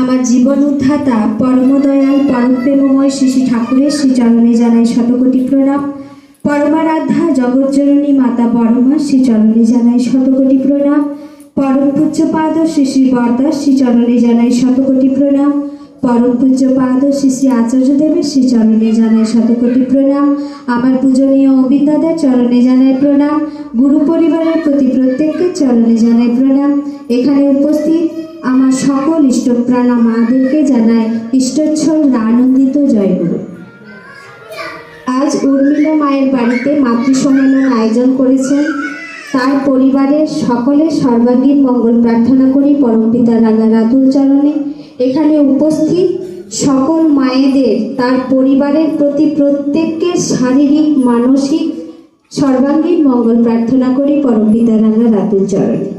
আমার জীবন উদ্ধাতা পরমদয়াল পরম প্রেমময় শ্রী ঠাকুরের শ্রীচরণে জানাই শতকোটি প্রণাম। পরমারাধ্যা জগজ্জননী মাতা বড়মা শ্রীচরণে জানাই শতকোটি প্রণাম। পরম পূজ্যপাদ শ্রী শ্রী বরদাস শ্রীচরণে জানাই শতকোটি প্রণাম। পরম পূজ্যপাদ শ্রী শ্রী আচার্যদেবের শ্রীচরণে জানাই শতকোটি প্রণাম। আমার পূজনীয় অবিন্দাদের চরণে জানাই প্রণাম। গুরু পরিবারের প্রতি প্রত্যেককে চরণে জানাই প্রণাম। এখানে উপস্থিত আমার সকল ইষ্টপ্রাণ মাদেরকে জানায়, ইষ্টোচ্ছল আনন্দিত জয়গুরু। আজ উর্মিলা মায়ের বাড়িতে মাতৃ সম্মেলন আয়োজন করেছেন। তার পরিবারের সকলের সর্বাঙ্গীন মঙ্গল প্রার্থনা করি পরমপিতা রাজা রাতুল চরণে। এখানে উপস্থিত সকল মায়েদের, তার পরিবারের প্রতি প্রত্যেককে শারীরিক, মানসিক সর্বাঙ্গীন মঙ্গল প্রার্থনা করি পরমপিতা রাজা রাতুল চরণে।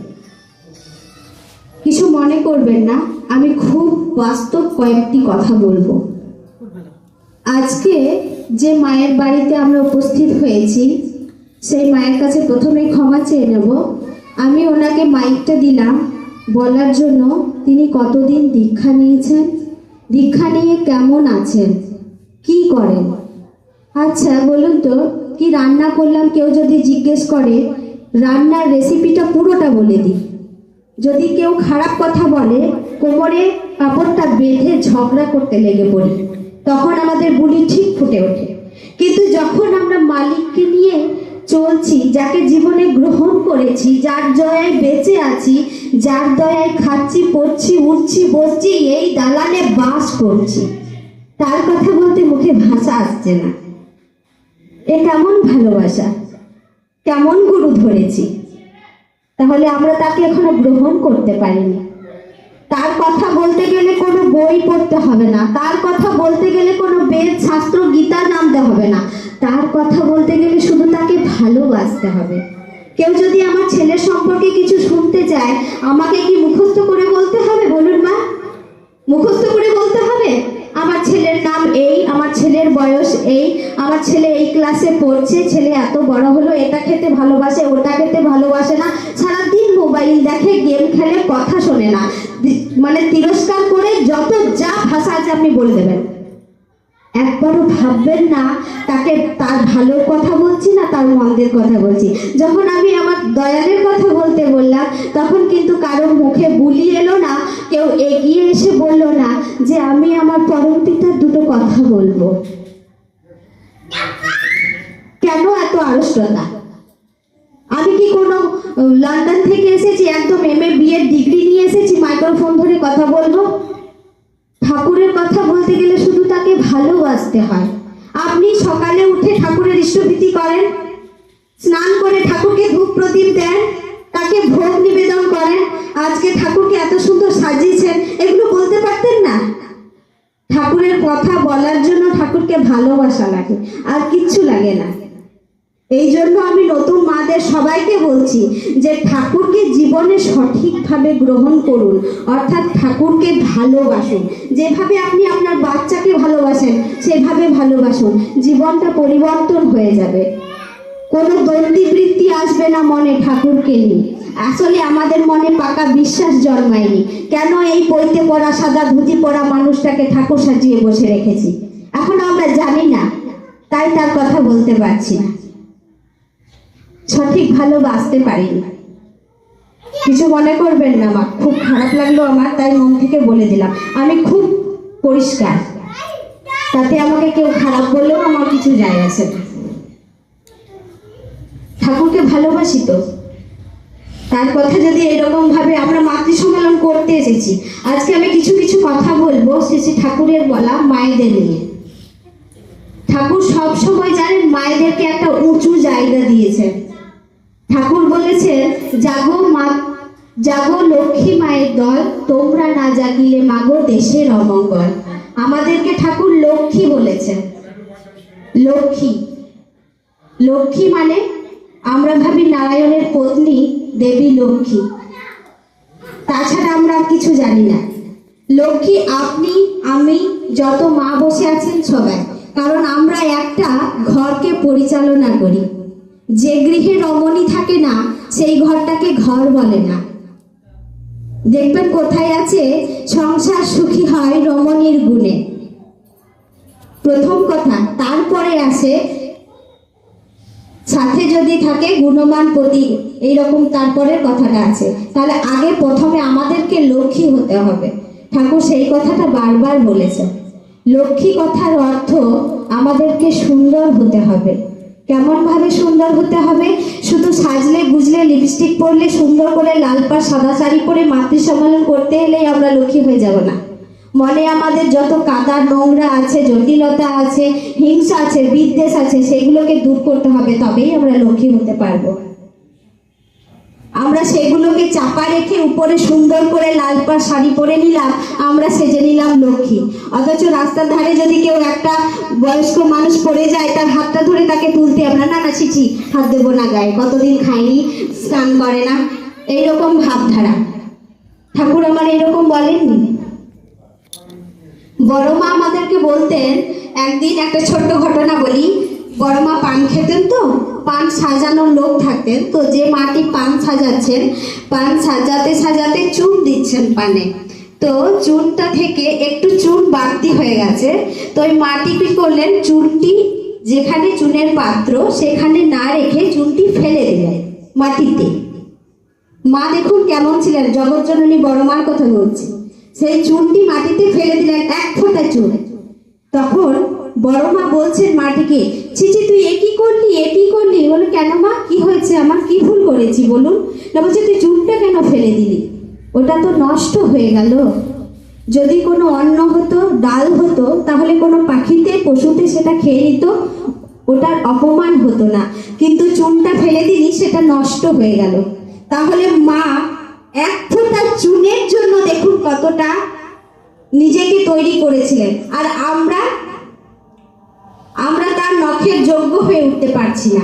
কিছু মনে করবেন না, আমি খুব বাস্তব কয়েকটি কথা বলব। আজকে যে মায়ের বাড়িতে আমরা উপস্থিত হয়েছি, সেই মায়ের কাছে প্রথমে ক্ষমা চেয়ে নেব। আমি ওনাকে মাইকটা দিলাম, বলার জন্য তিনি কতদিন দীক্ষা নিয়েছেন, দীক্ষা নিয়ে কেমন আছেন, কি করেন? আচ্ছা বলুন তো, কি রান্না করলাম কেউ যদি জিজ্ঞেস করে, রান্নার রেসিপিটা পুরোটা বলে দিই। যদি কেউ খারাপ কথা বলে, কোমরে কাপড়টা বেঁধে ঝগড়া করতে লেগে পড়ি, তখন আমাদের বুলি ঠিক ফুটে ওঠে। কিন্তু যখন আমরা মালিককে নিয়ে চলছি, যাকে জীবনে গ্রহণ করেছি, যার দয়ায় বেঁচে আছি, যার দয়ায় খাচ্ছি, পড়ছি, উঠছি, বসছি, এই দালানে বাস করছি, তার কথা বলতে মুখে ভাষা আসছে না। এ কেমন ভালোবাসা? কেমন গুরু ধরেছি? তাহলে আমরা তাকে এখনও গ্রহণ করতে পারিনি। তার কথা বলতে গেলে কোনো বই পড়তে হবে না। তার কথা বলতে গেলে কোনো বেদ, শাস্ত্র, গীতা জানতে হবে না। তার কথা বলতে গেলে শুধু তাকে ভালোবাসতে হবে। কেউ যদি আমার ছেলের সম্পর্কে কিছু শুনতে চায়, আমাকে কি মুখস্থ করে বলতে হবে? বলুন মা। মুখস্থ করে বলতে হবে? আমার ছেলের নাম এই, আমার ছেলের বয়স এই, আমার ছেলে এই ক্লাসে পড়ছে, ছেলে এত বড় হলো, এটা খেতে ভালোবাসে, ওটা খেতে ভালোবাসে না দেখে গেম খেলে কথা শোনে না। মানে তিরস্কার করে যত যা ভাষা আছে আপনি বলে দেবেন। একবারও ভাববেন না, তাকে তার ভালোর কথা বলছি না, তার মন্দের কথা বলছি। যখন আমি আমার দয়ালের কথা বলতে বললাম, তখন কিন্তু কারোর মুখে বুলি এলো না, কেউ এগিয়ে এসে বলল না যে আমি আমার পরম পিতার দুটো কথা বলব। কেন এত আড়ষ্টতা? আমি কি কোনো লন্ডন থেকে এসেছি, একদম এম এ বিএড ডিগ্রি নিয়ে এসেছি মাইক্রোফোন ধরে কথা বলব? ঠাকুরের কথা বলতে গেলে শুধু তাকে ভালোবাসতে হয়। আপনি সকালে উঠে ঠাকুরের ইষ্টভীতি করেন, স্নান করে ঠাকুরকে ধূপ প্রদীপ দেন, তাকে ভোগ নিবেদন করেন, আজকে ঠাকুরকে এত সুন্দর সাজিয়েছেন, এগুলো বলতে পারতেন না? ঠাকুরের কথা বলার জন্য ঠাকুরকে ভালোবাসা লাগে, আর কিচ্ছু লাগে না। এই জন্য আমি নতুন মাদের সবাইকে বলছি যে ঠাকুরকে জীবনে সঠিকভাবে গ্রহণ করুন, অর্থাৎ ঠাকুরকে ভালোবাসুন। যেভাবে আপনি আপনার বাচ্চাকে ভালোবাসেন, সেভাবে ভালোবাসুন। জীবনটা পরিবর্তন হয়ে যাবে। কোনো দ্বন্দ্বীবৃত্তি আসবে না মনে ঠাকুরকে নিয়ে। আসলে আমাদের মনে পাকা বিশ্বাস জন্মায়নি। কেন এই পৈতে পড়া, সাদা ধুতি পড়া মানুষটাকে ঠাকুর সাজিয়ে বসে রেখেছি? এখন আমরা জানি না, তাই তার কথা বলতে পারছি না। সঠিক ভালোবাসতে পারিনি কিছু মনে করবেন না মা, খুব খারাপ লাগল আমার, তাই মন থেকে বলে দিলাম। আমি খুব পরিষ্কার। তাতে আমাকে কেউ খারাপ বললেও আমার কিছু যায় আছে ঠাকুরকে ভালোবাসি তো। তার কথা যদি এরকম ভাবে আমরা মাতৃ সম্মেলন করতে এসেছি, আজকে আমি কিছু কিছু কথা বলব শ্রী শ্রী ঠাকুরের বলা মায়েদের নিয়ে। ঠাকুর সবসময় জানেন মায়েদেরকে একটা উঁচু জায়গা দিয়েছেন। ঠাকুর বলেছেন জাগো মা, জাগো লক্ষ্মী মায়ের দল, তোমরা না জাগিলে মাগো দেশের অমঙ্গল। আমাদেরকে ঠাকুর লক্ষ্মী বলেছেন। লক্ষ্মী। লক্ষ্মী মানে আমরা ভাবি নারায়ণের পত্নী, দেবী লক্ষ্মী। তাছাড়া আমরা কিছু জানি না। লক্ষ্মী, আপনি, আমি, যত মা বসে আছেন সবাই, কারণ আমরা একটা ঘরকে পরিচালনা করি। যে গৃহে রমণী থাকে না, সেই ঘরটাকে ঘর বলে না। দেখবেন কোথায় আছে? সংসার সুখী হয় রমণীর গুণে। প্রথম কথা, তারপরে আসে, সাথে যদি থাকে গুণমান পতি, এইরকম তারপরের কথাটা আছে। তাহলে আগে প্রথমে আমাদেরকে লক্ষ্মী হতে হবে। ঠাকুর সেই কথাটা বারবার বলেছে লক্ষ্মী কথার অর্থ আমাদেরকে সুন্দর হতে হবে। কেমন ভাবে সুন্দর হতে হবে? শুধু সাজলে বুঝলে লিপস্টিক পরলে, সুন্দর করে লাল পা সাদা শাড়ি পরে মাতৃ সম্মেলন করতে এলেই আমরা লক্ষ্মী হয়ে যাব না। মনে আমাদের যত কাদা, নোংরা আছে, জটিলতা আছে, হিংসা আছে, বিদ্বেষ আছে, সেগুলোকে দূর করতে হবে, তবেই আমরা লক্ষ্মী হতে পারব। আমরা সেগুলোকে চাপা রেখে উপরে সুন্দর করে লাল পা শাড়ি পরে নিলাম, আমরা সেজে নিলাম লক্ষ্মী। অথচ রাস্তার ধারে যদি কেউ একটা বয়স্ক মানুষ পড়ে যায়, তার হাতটা ধরে তাকে তুলতে আমরা না না ছিচি হাত দেবো না গায়ে, কতদিন খাইনি, স্নান করে না। এইরকম ভাবধারা। ঠাকুর আমার এরকম বলেননি? বড় মা আমাদেরকে বলতেন, একদিন একটা ছোট্ট ঘটনা বলি, বড় মা পান খেতেন তো? পান সাজানোর লোক থাকতেন তো যে মাটি পান সাজাচ্ছেন, পান সাজাতে সাজাতে চুন দিচ্ছেন পানে। তো চুনটা থেকে একটু চুন বাড়তি হয়ে গেছে, তো ওই মাটি কি করলেন, চুনটি যেখানে চুনের পাত্র, সেখানে না রেখে চুনটি ফেলে দিলেন মাটিতে। মা দেখুন কেমন ছিলেন জগৎজননী বড় মার কথা বলছি। সেই চুনটি মাটিতে ফেলে দিলেন, এক ফোঁটা চুন। তখন বড় মা বলছেন মাটিকে চিচি তুই এ কি করলি, এ কি করলি? বলো কেন মা? কি হয়েছে আমার? কি ভুল করেছি বলুন? না বলছে, তুই চুনটা কেন ফেলে দিলি? ওটা তো নষ্ট হয়ে গেল। যদি কোনো অন্ন হতো, ডাল হতো, তাহলে কোনো পাখিতে, পশুতে সেটা খেয়ে নিত, ওটার অপমান হতো না। কিন্তু চুনটা ফেলে দিলি, সেটা নষ্ট হয়ে গেল। তাহলে মা এক ফোঁটা চুনের জন্য দেখুন কতটা নিজেকে তৈরি করেছিলেন। আর আমরা আমরা তার নখের যোগ্য হয়ে উঠতে পারছি না।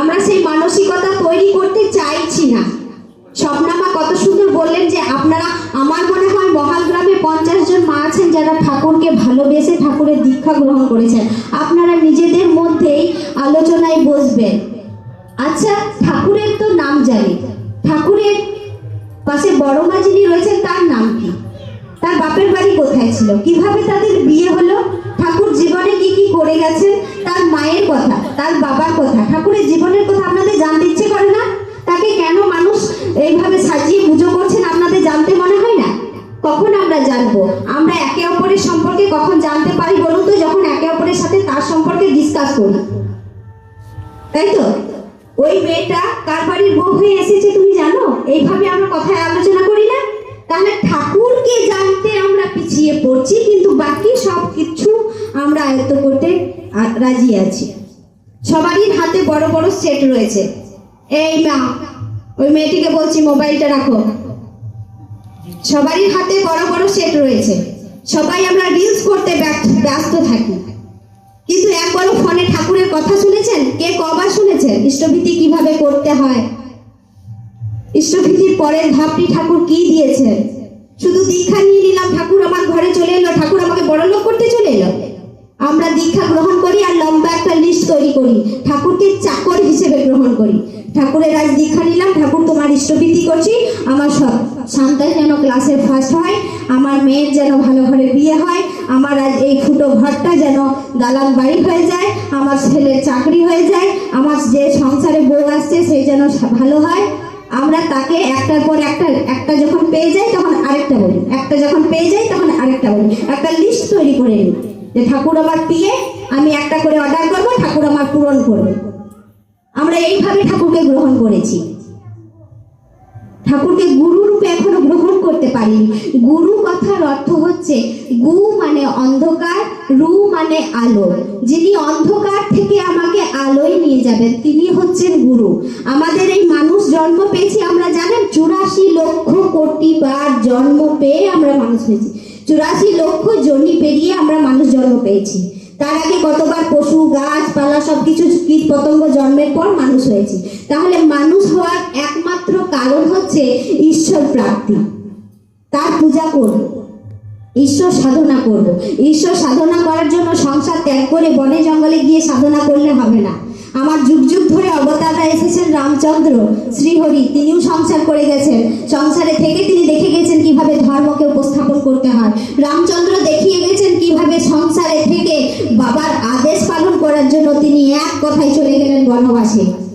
আমরা সেই মানসিকতা তৈরি করতে চাইছি না। স্বপ্নামা কত সুন্দর বললেন যে আপনারা, আমার মনে হয় মহাল গ্রামে পঞ্চাশ জন মা আছেন যারা ঠাকুরকে ভালোবেসে ঠাকুরের দীক্ষা গ্রহণ করেছেন। আপনারা নিজেদের মধ্যেই আলোচনায় বসবেন। আচ্ছা ঠাকুরের তো নাম জানি। ঠাকুরের পাশে বড় মা যিনি রয়েছেন, তার নাম? বাপের বাড়ি কোথায় ছিল? কীভাবে তাদের বিয়ে হলো? ঠাকুর জীবনে কি কি করে গেছেন? তার মায়ের কথা, তার বাবার কথা, ঠাকুরের জীবনের কথা আপনাদের জানতে ইচ্ছে করে না? তাকে কেন মানুষ এইভাবে সাজিয়ে পুজো করছেন আপনাদের জানতে মনে হয় না? কখন আমরা জানব? আমরা একে অপরের সম্পর্কে কখন জানতে পারি বলুন তো, যখন একে অপরের সাথে তার সম্পর্কে ডিসকাস করি। তাই তো? ওই মেয়েটা কার বাড়ির বউ হয়ে এসেছে তুমি জানো? এইভাবে আমরা কথায় আলোচনা করি না? তাহলে ঠাকুরকে জানতে আমরা পিছিয়ে পড়ছি, কিন্তু বাকি সব কিছু আমরা আয়ত্ত করতে রাজি আছি। সবারই হাতে বড় বড় সেট রয়েছে। এই মা, ওই মেয়েটিকে বলছি মোবাইলটা রাখো। সবারই হাতে বড় বড় সেট রয়েছে। সবাই আমরা রিলস করতে ব্যস্ত- থাকি। কিন্তু একবারও ফোনে ঠাকুরের কথা শুনেছেন? কে কবার শুনেছেন? ইষ্টভীতি কীভাবে করতে হয়? ইষ্টভীতির পরের ধাপটি ঠাকুর কি দিয়েছেন? শুধু দীক্ষা নিয়ে নিলাম, ঠাকুর আমার ঘরে চলে এলো, ঠাকুর আমাকে বড় লোক করতে চলে এলো। আমরা দীক্ষা গ্রহণ করি আর লম্বা একটা লিস্ট তৈরি করি, ঠাকুরকে চাকর হিসেবে গ্রহণ করি। ঠাকুরের আজ দীক্ষা নিলাম, ঠাকুর তোমার ইষ্টভীতি করছি। আমার সব সন্তান যেন ক্লাসে ফার্স্ট হয়, আমার মেয়ের যেন ভালো ঘরে বিয়ে হয়, আমার আজ এই ফুটো ঘরটা যেন দালান বাড়ি হয়ে যায়, আমার ছেলের চাকরি হয়ে যায়, আমার যে সংসারে বউ আসছে সেই যেন ভালো হয়। আমরা তাকে একটার পর একটা একটা যখন পেয়ে যাই তখন আরেকটা বলি। একটা যখন পেয়ে যাই তখন আরেকটা বলি। একটা লিস্ট তৈরি করে নিই যে ঠাকুর আমার পিয়ে আমি একটা করে অর্ডার করব, ঠাকুর আমার পূরণ করবে। আমরা এইভাবে ঠাকুরকে গ্রহণ করেছি। ঠাকুরকে করতে পারিনি গুরু কথার অর্থ হচ্ছে গু মানে অন্ধকার, রু মানে আলো। যিনি অন্ধকার থেকে আমাকে আলোয় নিয়ে যাবেন, তিনি হচ্ছেন গুরু। আমাদের এই মানুষ জন্ম পেয়েছি, আমরা জানেন, চুরাশি লক্ষ কোটি বার জন্ম পেয়ে আমরা মানুষ হয়েছি। চুরাশি লক্ষ জনি পেরিয়ে আমরা মানুষ জন্ম পেয়েছি। তার আগে কতবার পশু গাছপালা সবকিছু কীট পতঙ্গ জন্মের পর মানুষ হয়েছি। তাহলে মানুষ হওয়ার একমাত্র কারণ হচ্ছে ঈশ্বর প্রাপ্তি। তার পূজা করব। ঈশ্বর সাধনা করব। ঈশ্বর সাধনা করার জন্য সংসার ত্যাগ করে বনে জঙ্গলে গিয়ে সাধনা করলে হবে না। আমার যুগ যুগ ধরে অবতাররা এসেছেন রামচন্দ্র, শ্রীহরি, তিনিও সংসার করে গেছেন। সংসারে থেকে তিনি দেখে গেছেন কীভাবে ধর্মকে উপস্থাপন করতে হয়। রামচন্দ্র দেখিয়ে গেছেন কীভাবে সংসারে থেকে বাবার আদেশ পালন করার জন্য তিনি এক কথায় চলে গেলেন বনবাসে।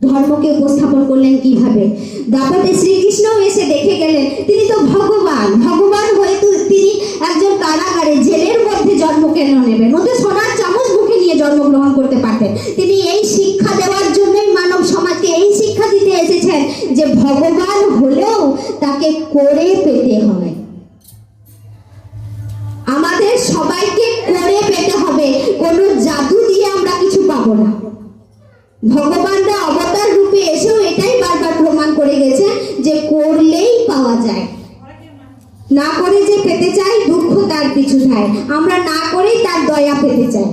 ধর্মকে উপস্থাপন করলেন কীভাবে? দাপটে শ্রীকৃষ্ণও এসে দেখে গেলেন, তিনি তো ভগবান। ভগবান হয়ে তিনি একজন কারাগারে জেলের মধ্যে জন্ম নেবেন ওদের সোনার চামচ মুখে নিয়ে জন্মগ্রহণ করতে পারতেন। তিনি এই শিক্ষা দেওয়ার জন্যই মানব সমাজকে এই শিক্ষা দিতে এসেছেন যে ভগবান হলেও তাকে করে পেতে হয় আমাদের সবাইকে করে পেতে হবে, কোনো জাদু দিয়ে আমরা কিছু পাবো না। ভগবানরা অবতার রূপে এসেও এটাই বারবার প্রমাণ করে গেছে যে করলেই পাওয়া যায় না করে যে পেতে চাই দুঃখ তার আমরা না করেই তার দয়া পেতে চাই।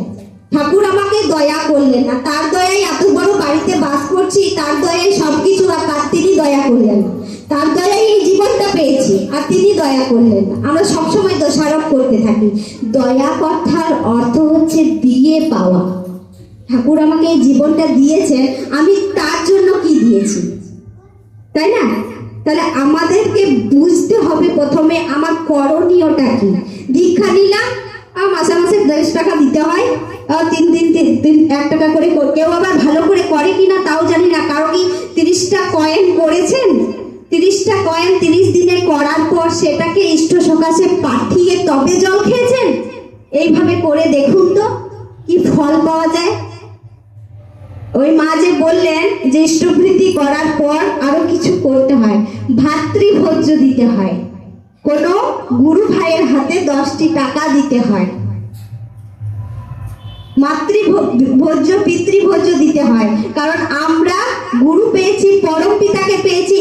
ঠাকুর আমাকে দয়া করলেন না। তার দয়ায় এত বড় বাড়িতে বাস করছি, তার দয়ায় সবকিছু আর তার তিনি দয়া করলেন। তার দয়ায় এই জীবনটা পেয়েছি, আর তিনি দয়া করলেন না। আমরা সবসময় দোষারোপ করতে থাকি। দয়া কথার অর্থ হচ্ছে দিয়ে পাওয়া। ঠাকুর আমাকে এই জীবনটা দিয়েছেন, আমি তার জন্য কি দিয়েছি? তাই না? তাহলে আমাদেরকে বুঝতে হবে প্রথমে আমার করণীয়টা কি? দীক্ষা নিলাম, আর মাসে মাসে দশ টাকা দিতে হয় তিন দিন, তিন এক টাকা করে কেউ আবার ভালো করে করে কিনা তাও জানি না কারও কি তিরিশটা কয়েন করেছেন? তিরিশটা কয়েন তিরিশ দিনে করার পর সেটাকে ইষ্ট সকাশে পাঠিয়ে তবে জল খেয়েছেন? এইভাবে করে দেখুন তো, কি ফল পাওয়া যায়। ওই মা যে বললেন যে ইষ্টবৃদ্ধি করার পর আরও কিছু করতে হয়, ভাতৃভোজ্য দিতে হয়। কোনো গুরু ভাইয়ের হাতে দশটি টাকা দিতে হয়। মাতৃভোজ্য, পিতৃভোজ্য দিতে হয়। কারণ আমরা গুরু পেয়েছি, পরম পিতাকে পেয়েছি,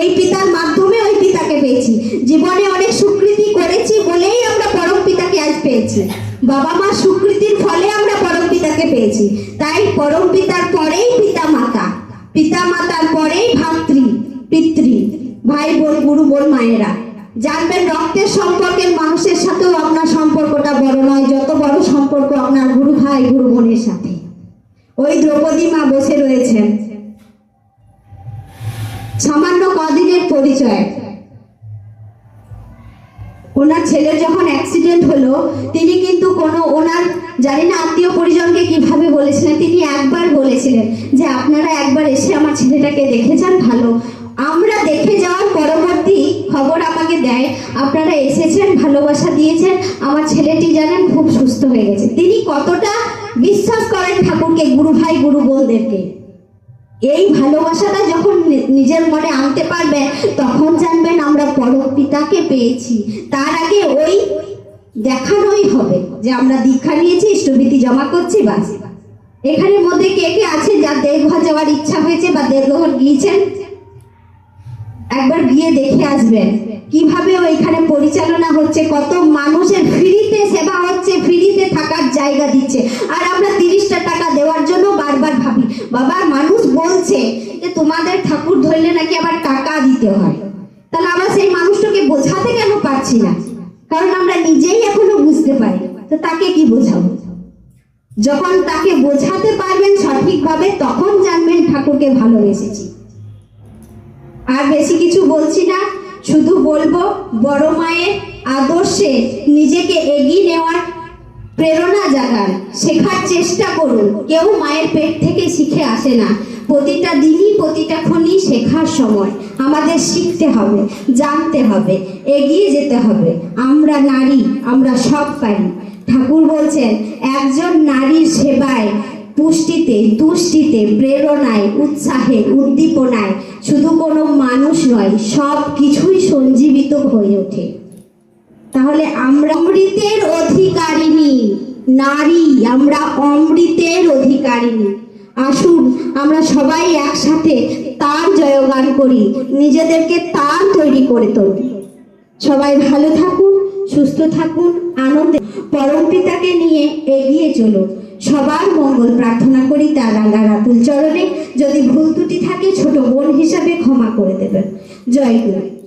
এই পিতার মাধ্যমে ওই পিতাকে পেয়েছি। জীবনে অনেক সুকৃতি করেছি বলেই আমরা পরম পিতাকে আজ পেয়েছি। বাবা মা সুকৃতির ফলে আমরা পরম পিতাকে পেয়েছি। তাই পরম পিতার পরেই পিতা মাতা পিতা মাতার পরেই ভাতৃ, পিতৃ ভাই বোন গুরু বোন মায়েরা। জানবেন রক্তের সম্পর্কের মানুষের সাথেও আপনার সম্পর্কটা বড় নয়, যত বড় সম্পর্ক আপনার গুরু ভাই গুরু বোনের সাথে। ওই দ্রৌপদী মা বসে রয়েছেন। সামান্য কদিনের পরিচয়। ওনার ছেলের যখন অ্যাক্সিডেন্ট হলো, তিনি কিন্তু কোনো ওনার, জানি না আত্মীয় পরিজনকে কীভাবে বলেছিলেন, তিনি একবার বলেছিলেন যে আপনারা একবার এসে আমার ছেলেটাকে দেখে যান ভালো। আমরা দেখে যাওয়ার পরবর্তী খবর আমাকে দেয়, আপনারা এসেছেন, ভালোবাসা দিয়েছেন, আমার ছেলেটি জানেন খুব সুস্থ হয়ে গেছে। তিনি কতটা বিশ্বাস করেন ঠাকুরকে, গুরু ভাই গুরু বোনদেরকে এই ভালোবাসাটা যখন নিজের মনে আনতে পারবেন তখন জানবেন আমরা পরম পিতাকে পেয়েছি। তার আগে ওই দেখানোই হবে যে আমরা দীক্ষা নিয়েছি ইষ্টভীতি জমা করছি, বাস। এখানের মধ্যে কে কে আছে যা দেড়ঘর যাওয়ার ইচ্ছা হয়েছে বা দেড়ঘর গিয়েছেন একবার গিয়ে দেখে আসবেন কীভাবে ওইখানে পরিচালনা হচ্ছে, কত মানুষের ফ্রিতে সেবা হচ্ছে, ফ্রিতে থাকার জায়গা দিচ্ছে। আর আমরা তিরিশটা টাকা দেওয়ার জন্য বারবার ভাবি বাবা মানুষ বলছে যে তোমাদের ঠাকুর ধরলে নাকি আবার টাকা দিতে হয়? তাহলে আমরা সেই মানুষটাকে বোঝাতে কেন পারছি না? কারণ আমরা নিজেই এখনও বুঝতে পারি। তো তাকে কি বোঝাবো? যখন তাকে বোঝাতে পারবেন সঠিকভাবে, তখন জানবেন ঠাকুরকে ভালোবেসেছি। আর বেশি কিছু বলছি না। শুধু বলব, বড় মায়ের আদর্শে নিজেকে এগিয়ে নেওয়ার প্রেরণা জাগান, শেখার চেষ্টা করুন। কেউ মায়ের পেট থেকে শিখে আসে না। প্রতিটা দিনই, প্রতিটা ক্ষণই শেখার সময়। আমাদের শিখতে হবে, জানতে হবে, এগিয়ে যেতে হবে। আমরা নারী, আমরা সব পারি। ঠাকুর বলছেন, একজন নারীর সেবায়, পুষ্টিতে, তুষ্টিতে, প্রেরণায়, উৎসাহে, উদ্দীপনায়, শুধু কোনো মানুষ নয়, সব কিছুই সঞ্জীবিত হয়ে ওঠে। তাহলে আমরা অমৃতের অধিকারিণী, নারী, আমরা অমৃতের অধিকারিণী। আসুন, আমরা সবাই একসাথে তার জয়গান করি, নিজেদেরকে তার তৈরি করে তুলি। সবাই ভালো থাকুন, সুস্থ থাকুন, আনন্দে, পরম পিতাকে নিয়ে এগিয়ে চলুন। সবার মঙ্গল প্রার্থনা করি তার রাঙা রাতুল চরণে। যদি ভুল ত্রুটি থাকে, ছোট বোন হিসাবে ক্ষমা করে দেবেন। জয় গুরু।